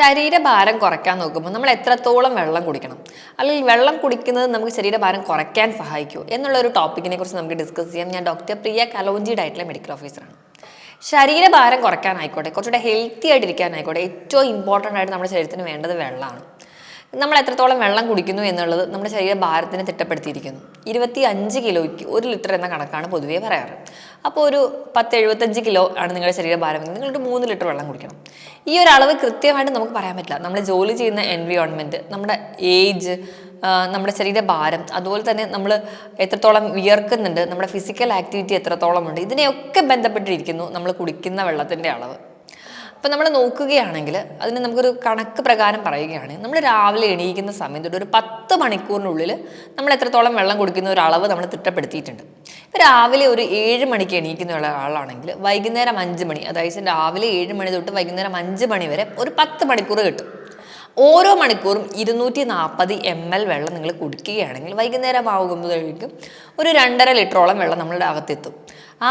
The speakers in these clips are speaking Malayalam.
ശരീരഭാരം കുറയ്ക്കാൻ നോക്കുമ്പോൾ നമ്മൾ എത്രത്തോളം വെള്ളം കുടിക്കണം? അല്ലെങ്കിൽ വെള്ളം കുടിക്കുന്നത് നമുക്ക് ശരീരഭാരം കുറയ്ക്കാൻ സഹായിക്കുമോ? എന്നുള്ള ഒരു ടോപ്പിക്കിനെ കുറിച്ച് നമുക്ക് ഡിസ്കസ് ചെയ്യാം. ഞാൻ ഡോക്ടർ പ്രിയ കലോഞ്ചിയുടെ ആയിട്ടുള്ള മെഡിക്കൽ ഓഫീസറാണ് ശരീരഭാരം കുറയ്ക്കാനായിക്കോട്ടെ കുറച്ചുകൂടെ ഹെൽത്തി ആയിട്ടിരിക്കാനായിക്കോട്ടെ ഏറ്റവും ഇമ്പോർട്ടന്റ് ആയിട്ട് നമ്മുടെ ശരീരത്തിന് വേണ്ടത് വെള്ളമാണ്. നമ്മൾ എത്രത്തോളം വെള്ളം കുടിക്കുന്നു എന്നുള്ളത് നമ്മുടെ ശരീരഭാരത്തിന് തിട്ടപ്പെടുത്തിയിരിക്കുന്നു. ഇരുപത്തി അഞ്ച് കിലോയ്ക്ക് ഒരു ലിറ്റർ എന്ന കണക്കാണ് പൊതുവേ പറയാറ്. അപ്പോൾ ഒരു പത്ത് എഴുപത്തഞ്ച് കിലോ ആണ് നിങ്ങളുടെ ശരീരഭാരം നിങ്ങൾക്ക് മൂന്ന് ലിറ്റർ വെള്ളം കുടിക്കണം. ഈ ഒരു അളവ് കൃത്യമായിട്ട് നമുക്ക് പറയാൻ പറ്റില്ല. നമ്മൾ ജോലി ചെയ്യുന്ന എൻവിയോൺമെന്റ് നമ്മുടെ ഏജ് നമ്മുടെ ശരീരഭാരം അതുപോലെ തന്നെ നമ്മൾ എത്രത്തോളം വിയർക്കുന്നുണ്ട് നമ്മുടെ ഫിസിക്കൽ ആക്ടിവിറ്റി എത്രത്തോളം ഉണ്ട് ഇതിനെയൊക്കെ ബന്ധപ്പെട്ടിരിക്കുന്നു നമ്മൾ കുടിക്കുന്ന വെള്ളത്തിന്റെ അളവ്. അപ്പം നമ്മൾ നോക്കുകയാണെങ്കിൽ അതിന് നമുക്കൊരു കണക്ക് പ്രകാരം പറയുകയാണ് നമ്മൾ രാവിലെ എണീക്കുന്ന സമയം തൊട്ട് ഒരു പത്ത് മണിക്കൂറിനുള്ളിൽ നമ്മൾ എത്രത്തോളം വെള്ളം കുടിക്കുന്ന ഒരു അളവ് നമ്മൾ തിട്ടപ്പെടുത്തിയിട്ടുണ്ട്. ഇപ്പം രാവിലെ ഒരു ഏഴ് മണിക്ക് എണീക്കുന്ന ആളാണെങ്കിൽ വൈകുന്നേരം അഞ്ച് മണി അതായത് രാവിലെ ഏഴ് മണി തൊട്ട് വൈകുന്നേരം അഞ്ച് മണി വരെ ഒരു പത്ത് മണിക്കൂർ കിട്ടും. ഓരോ മണിക്കൂറും ഇരുന്നൂറ്റി നാൽപ്പത് എം എൽ വെള്ളം നിങ്ങൾ കുടിക്കുകയാണെങ്കിൽ വൈകുന്നേരം ആകുമ്പോഴേക്കും ഒരു രണ്ടര ലിറ്ററോളം വെള്ളം നമ്മളുടെ അകത്തെത്തും.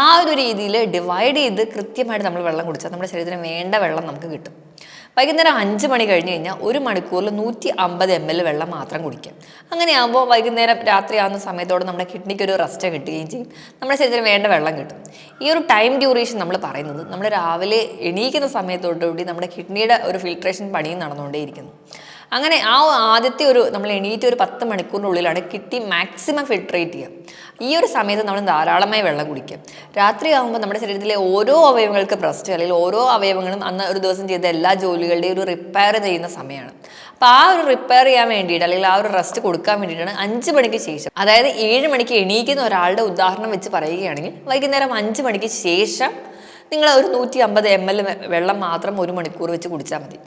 ആ ഒരു രീതിയിൽ ഡിവൈഡ് ചെയ്ത് കൃത്യമായിട്ട് നമ്മൾ വെള്ളം കുടിച്ചാൽ നമ്മുടെ ശരീരത്തിന് വേണ്ട വെള്ളം നമുക്ക് കിട്ടും. വൈകുന്നേരം അഞ്ച് മണി കഴിഞ്ഞ് കഴിഞ്ഞാൽ ഒരു മണിക്കൂറിൽ നൂറ്റി അമ്പത് എം എൽ വെള്ളം മാത്രം കുടിക്കാം. അങ്ങനെയാകുമ്പോൾ വൈകുന്നേരം രാത്രിയാവുന്ന സമയത്തോടെ നമ്മുടെ കിഡ്നിക്ക് ഒരു റെസ്റ്റ് കിട്ടുകയും ചെയ്യും. നമ്മുടെ ശരീരത്തിന് വേണ്ട വെള്ളം കിട്ടും. ഈ ഒരു ടൈം ഡ്യൂറേഷൻ നമ്മൾ പറയുന്നത് നമ്മൾ രാവിലെ എണീക്കുന്ന സമയത്തോടുകൂടി നമ്മുടെ കിഡ്നിയുടെ ഒരു ഫിൽട്രേഷൻ പണിയും നടന്നുകൊണ്ടേയിരിക്കുന്നു. അങ്ങനെ ആ ആദ്യത്തെ ഒരു നമ്മൾ എണീറ്റ് ഒരു പത്ത് മണിക്കൂറിനുള്ളിലാണ് കിട്ടി മാക്സിമം ഫിൽട്രേറ്റ് ചെയ്യുക. ഈ ഒരു സമയത്ത് നമ്മൾ ധാരാളമായി വെള്ളം കുടിക്കുക. രാത്രി ആകുമ്പോൾ നമ്മുടെ ശരീരത്തിലെ ഓരോ അവയവങ്ങൾക്ക് പ്രസ്റ്റ് അല്ലെങ്കിൽ ഓരോ അവയവങ്ങളും അന്ന് ഒരു ദിവസം ചെയ്ത എല്ലാ ജോലികളുടെയും ഒരു റിപ്പയർ ചെയ്യുന്ന സമയമാണ്. അപ്പോൾ ആ ഒരു റിപ്പയർ ചെയ്യാൻ വേണ്ടിയിട്ട് അല്ലെങ്കിൽ ആ ഒരു റെസ്റ്റ് കൊടുക്കാൻ വേണ്ടിയിട്ടാണ് അഞ്ച് മണിക്ക് ശേഷം അതായത് ഏഴ് മണിക്ക് എണീക്കുന്ന ഒരാളുടെ ഉദാഹരണം വെച്ച് പറയുകയാണെങ്കിൽ വൈകുന്നേരം അഞ്ച് മണിക്ക് ശേഷം നിങ്ങൾ ഒരു നൂറ്റി അമ്പത് എം എൽ വെള്ളം മാത്രം ഒരു മണിക്കൂർ വെച്ച് കുടിച്ചാൽ മതി.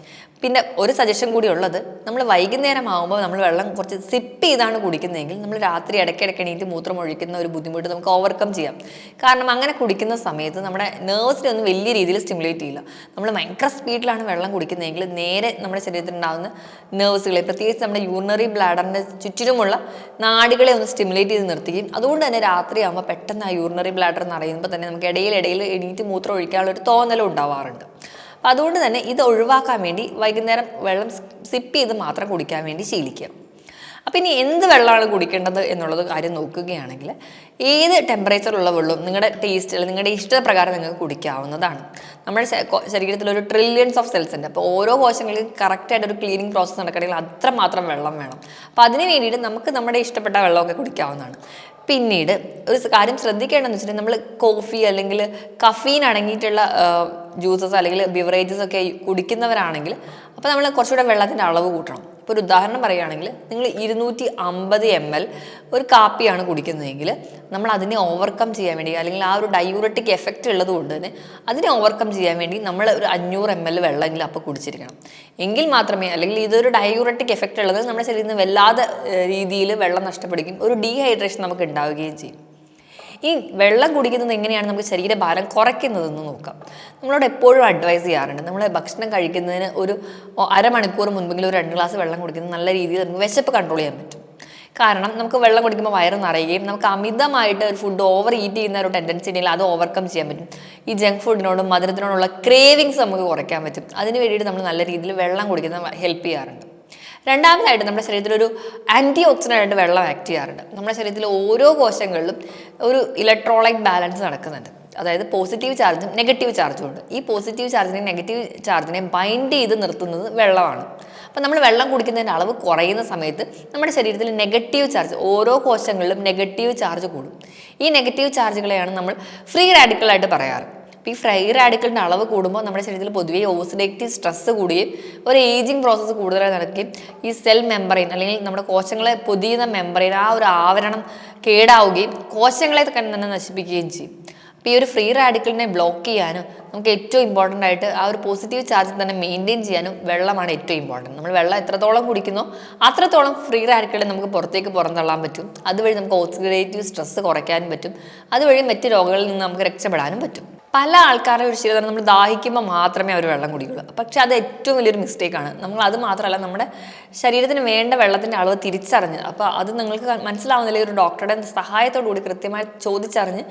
പിന്നെ ഒരു സജഷൻ കൂടി ഉള്ളത് നമ്മൾ വൈകുന്നേരം ആകുമ്പോൾ നമ്മൾ വെള്ളം കുറച്ച് സിപ്പ് ചെയ്താണ് കുടിക്കുന്നതെങ്കിൽ നമ്മൾ രാത്രി ഇടയ്ക്കിടയ്ക്ക് എണീറ്റ് മൂത്രം ഒഴിക്കുന്ന ഒരു ബുദ്ധിമുട്ട് നമുക്ക് ഓവർകം ചെയ്യാം. കാരണം അങ്ങനെ കുടിക്കുന്ന സമയത്ത് നമ്മുടെ നേഴ്സിനെ ഒന്നും വലിയ രീതിയിൽ സ്റ്റിമുലേറ്റ് ചെയ്യില്ല. നമ്മൾ ഭയങ്കര സ്പീഡിലാണ് വെള്ളം കുടിക്കുന്നതെങ്കിൽ നേരെ നമ്മുടെ ശരീരത്തിൽ ഉണ്ടാകുന്ന നേഴ്സുകളെ പ്രത്യേകിച്ച് നമ്മുടെ യൂറിനറി ബ്ലാഡറിന്റെ ചുറ്റിലുമുള്ള നാടികളെ ഒന്ന് സ്റ്റിമുലേറ്റ് ചെയ്ത് നിർത്തുകയും അതുകൊണ്ട് തന്നെ രാത്രിയാകുമ്പോൾ പെട്ടെന്ന് ആ യൂറിനറി ബ്ലാഡർ നിറയുമ്പോൾ തന്നെ നമുക്ക് ഇടയിൽ ഇടയിൽ എണീറ്റ് മൂത്രം ഒഴിക്കാനുള്ള ഒരു തോന്നലും ഉണ്ടാവാറുണ്ട്. അപ്പം അതുകൊണ്ട് തന്നെ ഇത് ഒഴിവാക്കാൻ വേണ്ടി വൈകുന്നേരം വെള്ളം സിപ്പ് ചെയ്ത് മാത്രം കുടിക്കാൻ വേണ്ടി ശീലിക്കുക. അപ്പം ഇനി എന്ത് വെള്ളമാണ് കുടിക്കേണ്ടത് എന്നുള്ളത് കാര്യം നോക്കുകയാണെങ്കിൽ ഏത് ടെമ്പറേച്ചറുള്ള വെള്ളവും നിങ്ങളുടെ ടേസ്റ്റിൽ നിങ്ങളുടെ ഇഷ്ടപ്രകാരം നിങ്ങൾക്ക് കുടിക്കാവുന്നതാണ്. നമ്മുടെ ശരീരത്തിൽ ഒരു ട്രില്യൺസ് ഓഫ് സെൽസ് ഉണ്ട്. അപ്പോൾ ഓരോ കോശങ്ങളിലും കറക്റ്റായിട്ട് ഒരു ക്ലീനിങ് പ്രോസസ്സ് നടക്കണമെങ്കിൽ അത്രമാത്രം വെള്ളം വേണം. അപ്പോൾ അതിന് വേണ്ടിയിട്ട് നമുക്ക് നമ്മുടെ ഇഷ്ടപ്പെട്ട വെള്ളമൊക്കെ കുടിക്കാവുന്നതാണ്. പിന്നീട് ഒരു കാര്യം ശ്രദ്ധിക്കേണ്ടതെന്ന് വെച്ചിട്ടുണ്ടെങ്കിൽ നമ്മൾ കോഫി അല്ലെങ്കിൽ കഫീൻ അടങ്ങിയിട്ടുള്ള ജ്യൂസസ് അല്ലെങ്കിൽ ബിവറേജസ് ഒക്കെ കുടിക്കുന്നവരാണെങ്കിൽ അപ്പോൾ നമ്മൾ കുറച്ചുകൂടെ വെള്ളത്തിന്റെ അളവ് കൂട്ടണം. ഇപ്പോൾ ഒരു ഉദാഹരണം പറയുകയാണെങ്കിൽ നിങ്ങൾ ഇരുന്നൂറ്റി അമ്പത് എം എൽ ഒരു കാപ്പിയാണ് കുടിക്കുന്നതെങ്കിൽ നമ്മൾ അതിനെ ഓവർകം ചെയ്യാൻ വേണ്ടി അല്ലെങ്കിൽ ആ ഒരു ഡയൂറട്ടിക് എഫക്റ്റ് ഉള്ളത് കൊണ്ട് തന്നെ അതിനെ ഓവർകം ചെയ്യാൻ വേണ്ടി നമ്മൾ ഒരു അഞ്ഞൂറ് എം എൽ വെള്ളമെങ്കിലും അപ്പോൾ കുടിച്ചിരിക്കണം. എങ്കിൽ മാത്രമേ അല്ലെങ്കിൽ ഇതൊരു ഡയൂറട്ടിക് എഫക്റ്റ് ഉള്ളത് നമ്മുടെ ശരീരത്തിൽ നിന്ന് വല്ലാതെ രീതിയിൽ വെള്ളം നഷ്ടപ്പെടുകയും ഒരു ഡീഹൈഡ്രേഷൻ നമുക്ക് ഉണ്ടാവുകയും ചെയ്യും. ഈ വെള്ളം കുടിക്കുന്നത് എങ്ങനെയാണ് നമുക്ക് ശരീരഭാരം കുറയ്ക്കുന്നതെന്ന് നോക്കാം. നമ്മളോട് എപ്പോഴും അഡ്വൈസ് ചെയ്യാറുണ്ട്. നമ്മൾ ഭക്ഷണം കഴിക്കുന്നതിന് ഒരു അരമണിക്കൂർ മുൻപെങ്കിലും ഒരു രണ്ട് ഗ്ലാസ് വെള്ളം കുടിക്കുന്നത് നല്ല രീതിയിൽ നമുക്ക് വിശപ്പ് കൺട്രോൾ ചെയ്യാൻ പറ്റും. കാരണം നമുക്ക് വെള്ളം കുടിക്കുമ്പോൾ വയറ് നിറയുകയും നമുക്ക് അമിതമായിട്ട് ഒരു ഫുഡ് ഓവർ ഈറ്റ് ചെയ്യുന്ന ഒരു ടെൻഡൻസി ഉണ്ടെങ്കിൽ അത് ഓവർകം ചെയ്യാൻ പറ്റും. ഈ ജങ്ക് ഫുഡിനോടും മധുരത്തിനോടുള്ള ക്രേവിങ്സ് നമുക്ക് കുറയ്ക്കാൻ പറ്റും. അതിന് വേണ്ടിയിട്ട് നമ്മൾ നല്ല രീതിയിൽ വെള്ളം കുടിക്കുന്നത് ഹെൽപ്പ് ചെയ്യാറുണ്ട്. രണ്ടാമതായിട്ട് നമ്മുടെ ശരീരത്തിൽ ഒരു ആന്റി ഓക്സിഡന്റായിട്ട് വെള്ളം ആക്ട് ചെയ്യാറുണ്ട്. നമ്മുടെ ശരീരത്തിലെ ഓരോ കോശങ്ങളിലും ഒരു ഇലക്ട്രോളൈറ്റ് ബാലൻസ് നടക്കുന്നുണ്ട്. അതായത് പോസിറ്റീവ് ചാർജും നെഗറ്റീവ് ചാർജും ഉണ്ട്. ഈ പോസിറ്റീവ് ചാർജിനെയും നെഗറ്റീവ് ചാർജിനെയും ബൈൻഡ് ചെയ്ത് നിർത്തുന്നത് വെള്ളമാണ്. അപ്പം നമ്മൾ വെള്ളം കുടിക്കുന്നതിന്റെ അളവ് കുറയുന്ന സമയത്ത് നമ്മുടെ ശരീരത്തിൽ നെഗറ്റീവ് ചാർജ് ഓരോ കോശങ്ങളിലും നെഗറ്റീവ് ചാർജ് കൂടും. ഈ നെഗറ്റീവ് ചാർജുകളെയാണ് നമ്മൾ ഫ്രീ റാഡിക്കലായിട്ട് പറയാറ്. ഈ ഫ്രൈ റാഡിക്കലിന്റെ അളവ് കൂടുമ്പോൾ നമ്മുടെ ശരീരത്തിൽ പൊതുവേ ഓസിഡേറ്റീവ് സ്ട്രെസ്സ് കൂടുകയും ഒരു ഏജിങ് പ്രോസസ്സ് കൂടുതലായി നടക്കുകയും ഈ സെൽ മെമ്പറൈൻ അല്ലെങ്കിൽ നമ്മുടെ കോശങ്ങളെ പൊതിയുന്ന മെമ്പറൈൻ ആ ഒരു ആവരണം കേടാവുകയും കോശങ്ങളെ തന്നെ നശിപ്പിക്കുകയും ചെയ്യും. അപ്പോൾ ഈ ഒരു ഫ്രീ റാഡിക്കലിനെ ബ്ലോക്ക് ചെയ്യാനും നമുക്ക് ഏറ്റവും ഇമ്പോർട്ടന്റ് ആയിട്ട് ആ ഒരു പോസിറ്റീവ് ചാർജ് തന്നെ മെയിന്റെയിൻ ചെയ്യാനും വെള്ളമാണ് ഏറ്റവും ഇമ്പോർട്ടന്റ് നമ്മൾ വെള്ളം എത്രത്തോളം കുടിക്കുന്നോ അത്രത്തോളം ഫ്രീ റാഡിക്കലിനെ നമുക്ക് പുറത്തേക്ക് പുറന്തള്ളാൻ പറ്റും. അതുവഴി നമുക്ക് ഓക്സിഡേറ്റീവ് സ്ട്രെസ്സ് കുറയ്ക്കാനും പറ്റും. അതുവഴി മറ്റ് രോഗങ്ങളിൽ നിന്ന് നമുക്ക് രക്ഷപ്പെടാനും പറ്റും. പല ആൾക്കാരുടെ ഒരു ശീലം നമ്മൾ ദാഹിക്കുമ്പോൾ മാത്രമേ അവർ വെള്ളം കുടിക്കുള്ളൂ. പക്ഷെ അത് ഏറ്റവും വലിയൊരു മിസ്റ്റേക്കാണ് നമ്മൾ അത് മാത്രമല്ല നമ്മുടെ ശരീരത്തിന് വേണ്ട വെള്ളത്തിന്റെ അളവ് തിരിച്ചറിഞ്ഞ്. അപ്പോൾ അത് നിങ്ങൾക്ക് മനസ്സിലാവുന്നില്ല ഒരു ഡോക്ടറുടെ സഹായത്തോടു കൂടി കൃത്യമായി ചോദിച്ചറിഞ്ഞ്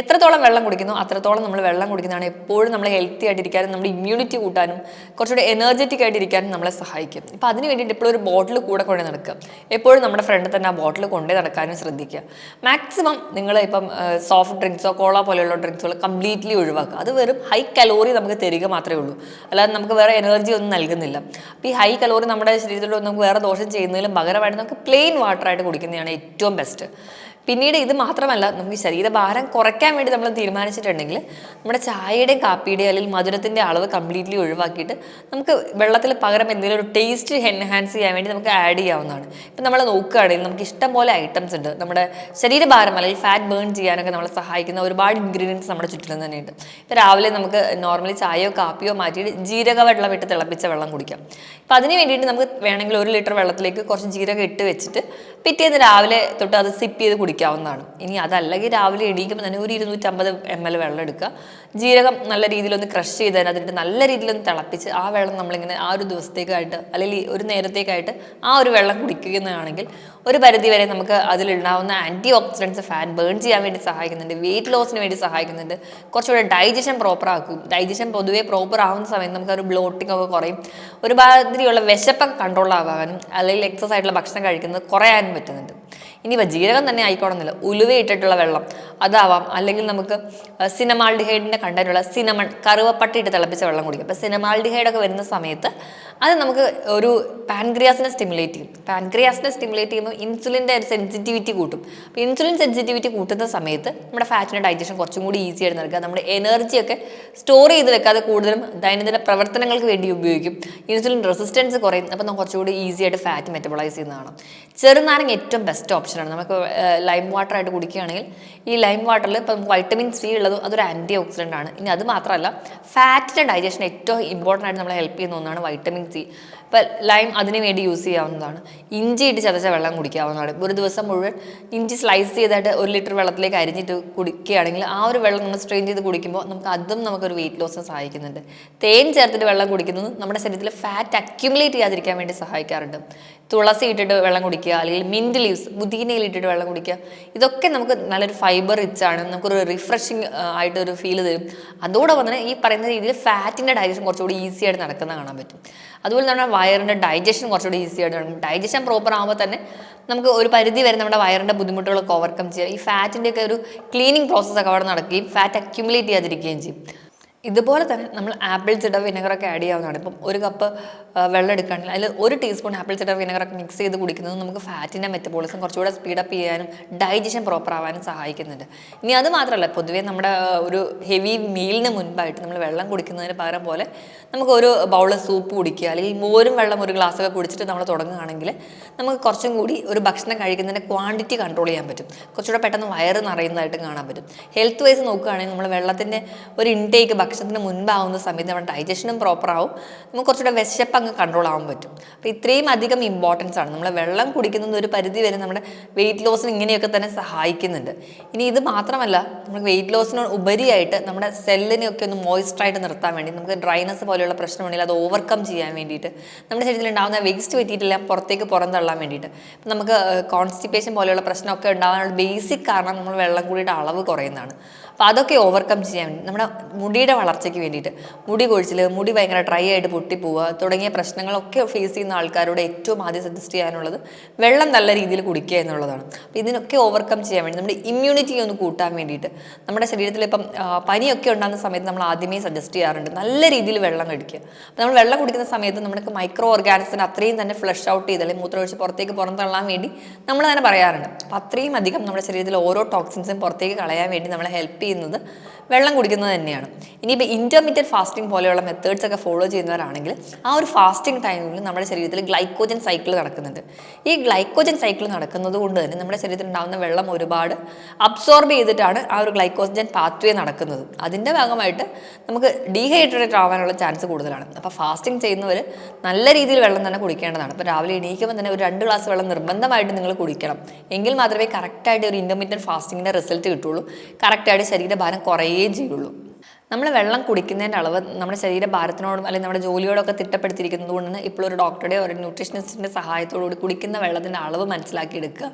എത്രത്തോളം വെള്ളം കുടിക്കുന്നു അത്രത്തോളം നമ്മൾ വെള്ളം കുടിക്കുന്നതാണ് എപ്പോഴും നമ്മൾ ഹെൽത്തി ആയിട്ടിരിക്കാനും നമ്മുടെ ഇമ്മ്യൂണിറ്റി കൂട്ടാനും കുറച്ചുകൂടി എനർജറ്റിക് ആയിട്ടിരിക്കാനും നമ്മളെ സഹായിക്കും. അപ്പോൾ അതിന് വേണ്ടിയിട്ട് എപ്പോഴും ഒരു ബോട്ടിൽ കൂടെ കൊണ്ടു നടക്കുക. എപ്പോഴും നമ്മുടെ ഫ്രണ്ട് തന്നെ ആ ബോട്ടിൽ കൊണ്ടേ നടക്കാനും ശ്രദ്ധിക്കുക. മാക്സിമം നിങ്ങൾ ഇപ്പം സോഫ്റ്റ് ഡ്രിങ്ക്സോ കോള പോലെയുള്ള ഡ്രിങ്ക്സുകൾ കംപ്ലീറ്റ്ലി അത് വെറും ഹൈ കലോറി നമുക്ക് തരിക മാത്രമേ ഉള്ളൂ. അല്ലാതെ നമുക്ക് വേറെ എനർജി ഒന്നും നൽകുന്നില്ല. അപ്പോൾ ഈ ഹൈ കലോറി നമ്മുടെ ശരീരത്തിലൊന്നും നമുക്ക് വേറെ ദോഷം ചെയ്യുന്നതിലും പകരമായിട്ട് നമുക്ക് പ്ലെയിൻ വാട്ടറായിട്ട് കുടിക്കുന്നതാണ് ഏറ്റവും ബെസ്റ്റ് പിന്നീട് ഇത് മാത്രമല്ല നമുക്ക് ശരീരഭാരം കുറയ്ക്കാൻ വേണ്ടി നമ്മൾ തീരുമാനിച്ചിട്ടുണ്ടെങ്കിൽ നമ്മുടെ ചായയുടെയും കാപ്പിയുടെയും അല്ലെങ്കിൽ മധുരത്തിന്റെ അളവ് കംപ്ലീറ്റ്ലി ഒഴിവാക്കിയിട്ട് നമുക്ക് വെള്ളത്തിൽ പകരം എന്തെങ്കിലും ഒരു ടേസ്റ്റ് എൻഹാൻസ് ചെയ്യാൻ വേണ്ടി നമുക്ക് ആഡ് ചെയ്യാവുന്നതാണ്. ഇപ്പം നമ്മൾ നോക്കുകയാണെങ്കിൽ നമുക്ക് ഇഷ്ടം പോലെ ഐറ്റംസ് ഉണ്ട്. നമ്മുടെ ശരീരഭാരം അല്ലെങ്കിൽ ഫാറ്റ് ബേൺ ചെയ്യാനൊക്കെ നമ്മളെ സഹായിക്കുന്ന ഒരുപാട് ഇൻഗ്രീഡിയൻസ് നമ്മുടെ ചുറ്റിലും തന്നെയുണ്ട്. ഇപ്പം രാവിലെ നമുക്ക് നോർമലി ചായയോ കാപ്പിയോ മാറ്റിയിട്ട് ജീരക വെള്ളം ഇട്ട് തിളപ്പിച്ച വെള്ളം കുടിക്കാം. അപ്പം അതിന് വേണ്ടിയിട്ട് നമുക്ക് വേണമെങ്കിൽ ഒരു ലിറ്റർ വെള്ളത്തിലേക്ക് കുറച്ച് ജീരകം ഇട്ട് വെച്ചിട്ട് പിറ്റേന്ന് രാവിലെ തൊട്ട് അത് സിപ്പ് ചെയ്ത് കുടിക്കാവുന്നതാണ്. ഇനി അതല്ലെങ്കിൽ രാവിലെ എണീക്കുമ്പോൾ തന്നെ ഒരു ഇരുന്നൂറ്റമ്പത് എം എൽ വെള്ളം എടുക്കുക. ജീരകം നല്ല രീതിയിലൊന്ന് ക്രഷ് ചെയ്ത് തന്നെ അതിന്റെ നല്ല രീതിയിലൊന്ന് തിളപ്പിച്ച് ആ വെള്ളം നമ്മളിങ്ങനെ ആ ഒരു ദിവസത്തേക്കായിട്ട് അല്ലെങ്കിൽ ഒരു നേരത്തേക്കായിട്ട് ആ ഒരു വെള്ളം കുടിക്കുന്നതാണെങ്കിൽ ഒരു പരിധി വരെ നമുക്ക് അതിലുണ്ടാവുന്ന ആന്റി ഓക്സിഡൻസ് ഫാറ്റ് ബേൺ ചെയ്യാൻ വേണ്ടി സഹായിക്കുന്നുണ്ട് വെയിറ്റ് ലോസിന് വേണ്ടി സഹായിക്കുന്നുണ്ട്. കുറച്ചുകൂടെ ഡൈജഷൻ പ്രോപ്പർ ആക്കും. ഡൈജഷൻ പൊതുവേ പ്രോപ്പർ ആവുന്ന സമയത്ത് നമുക്ക് ഒരു ബ്ലോട്ടിംഗ് ഒക്കെ കുറയും. ഒരു ഒരുമാതിരിയുള്ള വിശപ്പൊക്കെ കൺട്രോൾ ആവാനും അല്ലെങ്കിൽ എക്സസൈസ് ആയിട്ടുള്ള ഭക്ഷണം കഴിക്കുന്നത് കുറയാനും പറ്റുന്നുണ്ട്. ഇനിയിപ്പോൾ ജീരകം തന്നെ ആയിക്കോണമെന്നില്ല ഉലുവ ഇട്ടിട്ടുള്ള വെള്ളം അതാവാം. അല്ലെങ്കിൽ നമുക്ക് സിനമാൾഡിഹൈഡിന്റെ കണ്ടന്റുള്ള സിനമൺ കറുവപ്പട്ടി ഇട്ട് തിളപ്പിച്ച വെള്ളം കുടിക്കും. അപ്പോൾ സിനമാൾഡിഹൈഡൊക്കെ വരുന്ന സമയത്ത് അത് നമുക്ക് ഒരു പാൻക്രിയാസിനെ സ്റ്റിമുലേറ്റ് ചെയ്യും. പാൻക്രിയാസിനെ സ്റ്റിമുലേറ്റ് ചെയ്യുമ്പോൾ ഇൻസുലിന്റെ ഒരു സെൻസിറ്റിവിറ്റി കൂട്ടും. അപ്പോൾ ഇൻസുലിൻ സെൻസിറ്റിവിറ്റി കൂട്ടുന്ന സമയത്ത് നമ്മുടെ ഫാറ്റിന്റെ ഡൈജഷൻ കുറച്ചും കൂടി ഈസി ആയിട്ട് നടക്കുക. നമ്മുടെ എനർജിയൊക്കെ സ്റ്റോർ ചെയ്ത് വെക്കാതെ കൂടുതലും ദൈനംദിന പ്രവർത്തനങ്ങൾക്ക് വേണ്ടി ഉപയോഗിക്കും. ഇൻസുലിൻ റെസിസ്റ്റൻസ് കുറയും. അപ്പോൾ നമുക്ക് കുറച്ചുകൂടി ഈസി ആയിട്ട് ഫാറ്റ് മെറ്റബോളൈസ് ചെയ്യുന്നതാണ് ചെറുനാരങ്ങ ഏറ്റവും ബെസ്റ്റ് ഓപ്ഷനാണ് നമുക്ക് ലൈം വാട്ടർ ആയിട്ട് കുടിക്കുകയാണെങ്കിൽ ഈ ലൈം വാട്ടറിൽ ഇപ്പം വൈറ്റമിൻ സി ഉള്ളത് അതൊരു ആന്റി ഓക്സിഡന്റ് ആണ്. ഇനി അത് മാത്രമല്ല ഫാറ്റിന്റെ ഡൈജഷൻ ഏറ്റവും ഇമ്പോർട്ടന്റ് ആയിട്ട് നമ്മളെ ഹെൽപ്പ് ചെയ്യുന്ന ഒന്നാണ് വൈറ്റമിൻ സി ഇപ്പം ലൈം അതിന് വേണ്ടി യൂസ് ചെയ്യാവുന്നതാണ്. ഇഞ്ചി ഇട്ട് ചതച്ച വെള്ളം കുടിക്കാവുന്നതാണ്. ഒരു ദിവസം മുഴുവൻ ഇഞ്ചി സ്ലൈസ് ചെയ്തിട്ട് ഒരു ലിറ്റർ വെള്ളത്തിലേക്ക് അരിഞ്ഞിട്ട് കുടിക്കുകയാണെങ്കിൽ ആ ഒരു വെള്ളം നമ്മൾ സ്ട്രെയിൻ ചെയ്ത് കുടിക്കുമ്പോൾ നമുക്ക് അതും നമുക്കൊരു വെയിറ്റ് ലോസിന് സഹായിക്കുന്നുണ്ട്. തേൻ ചേർത്തിട്ട് വെള്ളം കുടിക്കുന്നത് നമ്മുടെ ശരീരത്തിൽ ഫാറ്റ് അക്യുമുലേറ്റ് ചെയ്യാതിരിക്കാൻ വേണ്ടി സഹായിക്കാറുണ്ട്. തുളസി ഇട്ടിട്ട് വെള്ളം കുടിക്കുക അല്ലെങ്കിൽ മിന്റ് ലീവ്സ് പുതിനയിൽ ഇട്ടിട്ട് വെള്ളം കുടിക്കുക. ഇതൊക്കെ നമുക്ക് നല്ലൊരു ഫൈബർ റിച്ച് ആണ്. നമുക്കൊരു റിഫ്രഷിങ് ആയിട്ടൊരു ഫീൽ തരും. അതോടൊപ്പം തന്നെ ഈ പറയുന്ന രീതിയിൽ ഫാറ്റിന്റെ ഡൈജഷൻ കുറച്ചുകൂടി ഈസി ആയിട്ട് നടക്കുന്ന കാണാൻ പറ്റും. അതുപോലെ തന്നെ വയറിന്റെ ഡൈജഷൻ കുറച്ചുകൂടി ഈസി ആയിട്ട് നടക്കും. ഡൈജഷൻ പ്രോപ്പർ ആകുമ്പോൾ തന്നെ നമുക്ക് ഒരു പരിധി വരെ നമ്മുടെ വയറിന്റെ ബുദ്ധിമുട്ടുകളൊക്കെ ഓവർകം ചെയ്യാം ഈ ഫാറ്റിന്റെയൊക്കെ ഒരു ക്ലീനിങ് പ്രോസസ്സൊക്കെ അവിടെ നടക്കുകയും ഫാറ്റ് അക്യുമുലേറ്റ് ചെയ്യാതിരിക്കുകയും ചെയ്യും. ഇതുപോലെ തന്നെ നമ്മൾ ആപ്പിൾ ചിട വിനെഗറൊക്കെ ആഡ് ചെയ്യാവുന്നതാണ്. ഇപ്പം ഒരു കപ്പ് വെള്ളം എടുക്കുകയാണെങ്കിൽ അതിൽ ഒരു ടീസ്പൂൺ ആപ്പിൾ ചിട വിനെഗറൊക്കെ മിക്സ് ചെയ്ത് കുടിക്കുന്നത് നമുക്ക് ഫാറ്റിന്റെ മെറ്റബോളിസം കുറച്ചുകൂടെ സ്പീഡപ്പ് ചെയ്യാനും ഡൈജഷൻ പ്രോപ്പർ ആവാനും സഹായിക്കുന്നുണ്ട്. ഇനി അത് മാത്രമല്ല പൊതുവേ നമ്മുടെ ഒരു ഹെവി മീലിന് മുൻപായിട്ട് നമ്മൾ വെള്ളം കുടിക്കുന്നതിന് പകരം പോലെ നമുക്ക് ഒരു ബൗൾ സൂപ്പ് കുടിക്കുക അല്ലെങ്കിൽ മോരും വെള്ളം ഒരു ഗ്ലാസ് ഒക്കെ കുടിച്ചിട്ട് നമ്മൾ തുടങ്ങുകയാണെങ്കിൽ നമുക്ക് കുറച്ചും കൂടി ഒരു ഭക്ഷണം കഴിക്കുന്നതിന്റെ ക്വാണ്ടിറ്റി കൺട്രോൾ ചെയ്യാൻ പറ്റും. കുറച്ചുകൂടെ പെട്ടെന്ന് വയറ് നിറയുന്നതായിട്ട് കാണാൻ പറ്റും. ഹെൽത്ത് വൈസ് നോക്കുകയാണെങ്കിൽ നമ്മൾ വെള്ളത്തിന്റെ ഒരു ഇൻടേക്ക് ഭക്ഷണത്തിന് മുൻപാവുന്ന സമയത്ത് നമ്മുടെ ഡൈജഷനും പ്രോപ്പർ ആവും. നമുക്ക് കുറച്ചുകൂടെ വിശപ്പ് അങ്ങ് കൺട്രോൾ ആവാൻ പറ്റും. അപ്പോൾ ഇത്രയും അധികം ഇമ്പോർട്ടൻസ് ആണ്. നമ്മൾ വെള്ളം കുടിക്കുന്നത് ഒരു പരിധി വരെ നമ്മുടെ വെയിറ്റ് ലോസിന് ഇങ്ങനെയൊക്കെ തന്നെ സഹായിക്കുന്നുണ്ട്. ഇനി ഇത് മാത്രമല്ല നമ്മൾ വെയിറ്റ് ലോസിന് ഉപരിയായിട്ട് നമ്മുടെ സെല്ലിനെയൊക്കെ ഒന്ന് മോയിസ്റ്ററായിട്ട് നിർത്താൻ വേണ്ടി നമുക്ക് ഡ്രൈനസ് പോലെയുള്ള പ്രശ്നമുണ്ടെങ്കിൽ അത് ഓവർകം ചെയ്യാൻ വേണ്ടിയിട്ട് നമ്മുടെ ശരീരത്തിൽ ഉണ്ടാകുന്ന വേസ്റ്റ് പറ്റിയിട്ടെല്ലാം പുറത്തേക്ക് പുറന്തള്ളാൻ വേണ്ടിയിട്ട് നമുക്ക് കോൺസ്റ്റിപ്പേഷൻ പോലെയുള്ള പ്രശ്നമൊക്കെ ഉണ്ടാകാനുള്ള ബേസിക് കാരണം നമ്മൾ വെള്ളം കൂടിയുടെ അളവ് കുറയുന്നതാണ്. അപ്പോൾ അതൊക്കെ ഓവർകം ചെയ്യാൻ വേണ്ടി നമ്മുടെ മുടിയുടെ വളർച്ചയ്ക്ക് വേണ്ടിയിട്ട്. മുടി കൊഴിച്ചിൽ മുടി ഭയങ്കര ഡ്രൈ ആയിട്ട് പൊട്ടിപ്പോവുക തുടങ്ങിയ പ്രശ്നങ്ങളൊക്കെ ഫേസ് ചെയ്യുന്ന ആൾക്കാരോട് ഏറ്റവും ആദ്യം സജസ്റ്റ് ചെയ്യാനുള്ളത് വെള്ളം നല്ല രീതിയിൽ കുടിക്കുക എന്നുള്ളതാണ്. അപ്പോൾ ഇതിനൊക്കെ ഓവർകം ചെയ്യാൻ വേണ്ടി നമ്മുടെ ഇമ്മ്യൂണിറ്റി ഒന്ന് കൂട്ടാൻ വേണ്ടിയിട്ട്. നമ്മുടെ ശരീരത്തിൽ ഇപ്പം പനിയൊക്കെ ഉണ്ടാകുന്ന സമയത്ത് നമ്മൾ ആദ്യമേ സജസ്റ്റ് ചെയ്യാറുണ്ട് നല്ല രീതിയിൽ വെള്ളം കഴിക്കുക അപ്പോൾ നമ്മൾ വെള്ളം കുടിക്കുന്ന സമയത്ത് നമുക്ക് മൈക്രോ ഓർഗാനിക്സിന് അത്രയും തന്നെ ഫ്ലഷ് ഔട്ട് ചെയ്ത് അല്ലെങ്കിൽ മൂത്രമൊഴിച്ച് പുറത്തേക്ക് പുറന്തള്ളാൻ വേണ്ടി നമ്മൾ തന്നെ പറയാറുണ്ട്. അപ്പോൾ അത്രയും അധികം നമ്മുടെ ശരീരത്തിൽ ഓരോ ടോക്സിൻസും പുറത്തേക്ക് കളയാൻ വേണ്ടി നമ്മളെ ഹെൽപ്പ് ചെയ്യുന്നത് വെള്ളം കുടിക്കുന്നത് തന്നെയാണ്. ഇനിയിപ്പോൾ ഇന്റർമീഡിയറ്റ് ഫാസ്റ്റിംഗ് പോലെയുള്ള മെത്തേഡ്സ് ഒക്കെ ഫോളോ ചെയ്യുന്നവരാണെങ്കിൽ ആ ഒരു ഫാസ്റ്റിംഗ് ടൈമിൽ നമ്മുടെ ശരീരത്തിൽ ഗ്ലൈക്കോജൻ സൈക്കിൾ നടക്കുന്നുണ്ട്. ഈ ഗ്ലൈക്കോജൻ സൈക്കിൾ നടക്കുന്നത് കൊണ്ട് തന്നെ നമ്മുടെ ശരീരത്തിൽ ഉണ്ടാകുന്ന വെള്ളം ഒരുപാട് അബ്സോർബ് ചെയ്തിട്ടാണ് ആ ഒരു ഗ്ലൈക്കോജൻ പാത്വേ നടക്കുന്നത്. അതിന്റെ ഭാഗമായിട്ട് നമുക്ക് ഡീഹൈഡ്രേറ്റ് ആവാനുള്ള ചാൻസ് കൂടുതലാണ്. അപ്പോൾ ഫാസ്റ്റിംഗ് ചെയ്യുന്നവർ നല്ല രീതിയിൽ വെള്ളം തന്നെ കുടിക്കേണ്ടതാണ്. അപ്പോൾ രാവിലെ എണീക്കുമ്പോൾ തന്നെ ഒരു രണ്ട് ഗ്ലാസ് വെള്ളം നിർബന്ധമായിട്ട് നിങ്ങൾ കുടിക്കണം. എങ്കിൽ മാത്രമേ കറക്റ്റായിട്ട് ഒരു ഇന്റർമീഡിയറ്റ് ഫാസ്റ്റിങ്ങിന്റെ റിസൾട്ട് കിട്ടുള്ളൂ. കറക്റ്റായിട്ട് ശരീരഭാരം കുറയുകയും ചെയ്യുള്ളൂ. നമ്മൾ വെള്ളം കുടിക്കുന്നതിന്റെ അളവ് നമ്മുടെ ശരീരഭാരത്തിനോടും അല്ലെങ്കിൽ നമ്മുടെ ജോലിയോടൊക്കെ തിട്ടപ്പെടുത്തിയിരിക്കുന്നത് കൊണ്ട് തന്നെ ഇപ്പോൾ ഒരു ഡോക്ടറുടെയോ ഒരു ന്യൂട്രീഷനിസ്റ്റിന്റെ സഹായത്തോടുകൂടി കുടിക്കുന്ന വെള്ളത്തിന്റെ അളവ് മനസ്സിലാക്കി എടുക്കുക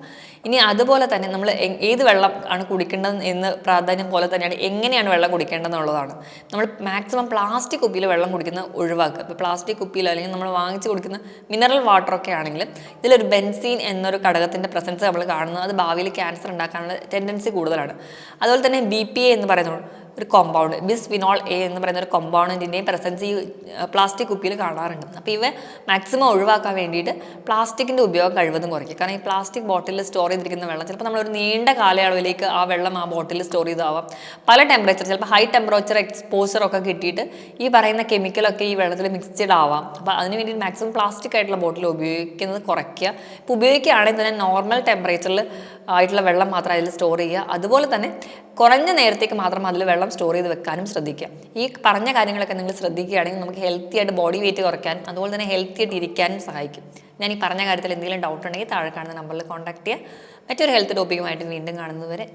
ഇനി അതുപോലെ തന്നെ നമ്മൾ ഏത് വെള്ളം ആണ് കുടിക്കേണ്ടത് എന്ന് പ്രാധാന്യം പോലെ തന്നെയാണ് എങ്ങനെയാണ് വെള്ളം കുടിക്കേണ്ടതെന്നുള്ളതാണ്. നമ്മൾ മാക്സിമം പ്ലാസ്റ്റിക് കുപ്പിയിൽ വെള്ളം കുടിക്കുന്നത് ഒഴിവാക്കുക. ഇപ്പോൾ പ്ലാസ്റ്റിക് കുപ്പിയിലോ അല്ലെങ്കിൽ നമ്മൾ വാങ്ങിച്ച് കുടിക്കുന്ന മിനറൽ വാട്ടറൊക്കെ ആണെങ്കിൽ ഇതിലൊരു ബെൻസീൻ എന്നൊരു ഘടകത്തിന്റെ പ്രസൻസ് നമ്മൾ കാണുന്നത് അത് ഭാവിയിൽ ക്യാൻസർ ഉണ്ടാക്കാനുള്ള ടെൻഡൻസി കൂടുതലാണ്. അതുപോലെ തന്നെ ബി പി എ എന്ന് പറയുന്ന ഒരു കോമ്പൗണ്ട് ബിസ് ഫിനോൾ എ എന്ന് പറയുന്ന ഒരു കോമ്പൗണ്ടിന്റെയും പ്രസൻസ് ഈ പ്ലാസ്റ്റിക് കുപ്പിയിൽ കാണാറുണ്ട്. അപ്പോൾ ഇവ മാക്സിമം ഒഴിവാക്കാൻ വേണ്ടിയിട്ട് പ്ലാസ്റ്റിക്കിന്റെ ഉപയോഗം കഴിവതും കുറയ്ക്കുക. കാരണം ഈ പ്ലാസ്റ്റിക് ബോട്ടിലിൽ സ്റ്റോർ ചെയ്തിരിക്കുന്ന വെള്ളം ചിലപ്പോൾ നമ്മളൊരു നീണ്ട കാലയളവിലേക്ക് ആ വെള്ളം ആ ബോട്ടിലിൽ സ്റ്റോർ ചെയ്താവാം. പല ടെമ്പറേച്ചർ ചിലപ്പോൾ ഹൈ ടെമ്പറേച്ചർ എക്സ്പോസർ ഒക്കെ കിട്ടിയിട്ട് ഈ പറയുന്ന കെമിക്കലൊക്കെ ഈ വെള്ളത്തിൽ മിക്സ്ഡ് ആവാം. അപ്പോൾ അതിന് വേണ്ടി മാക്സിമം പ്ലാസ്റ്റിക് ആയിട്ടുള്ള ബോട്ടിൽ ഉപയോഗിക്കുന്നത് കുറയ്ക്കുക. ഇപ്പോൾ ഉപയോഗിക്കുകയാണെങ്കിൽ തന്നെ നോർമൽ ടെമ്പറേച്ചറിൽ ആയിട്ടുള്ള വെള്ളം മാത്രം അതിൽ സ്റ്റോർ ചെയ്യുക. അതുപോലെ തന്നെ കുറഞ്ഞ നേരത്തേക്ക് മാത്രം അതിൽ വെള്ളം സ്റ്റോർ ചെയ്ത് വെക്കാനും ശ്രദ്ധിക്കുക. ഈ പറഞ്ഞ കാര്യങ്ങളൊക്കെ നിങ്ങൾ ശ്രദ്ധിക്കുകയാണെങ്കിൽ നമുക്ക് ഹെൽത്തി ആയിട്ട് ബോഡി വെയിറ്റ് കുറയ്ക്കാൻ അതുപോലെ തന്നെ ഹെൽത്തി ആയിട്ട് ഇരിക്കാനും സഹായിക്കും. ഞാൻ ഈ പറഞ്ഞ കാര്യത്തിൽ എന്തെങ്കിലും ഡൗട്ട് ഉണ്ടെങ്കിൽ താഴെ കാണുന്ന നമ്പറിൽ കോൺടാക്ട് ചെയ്യുക. മറ്റൊരു ഹെൽത്ത് ടോപ്പിക്കുമായിട്ട് വീണ്ടും കാണുന്നതുവരെ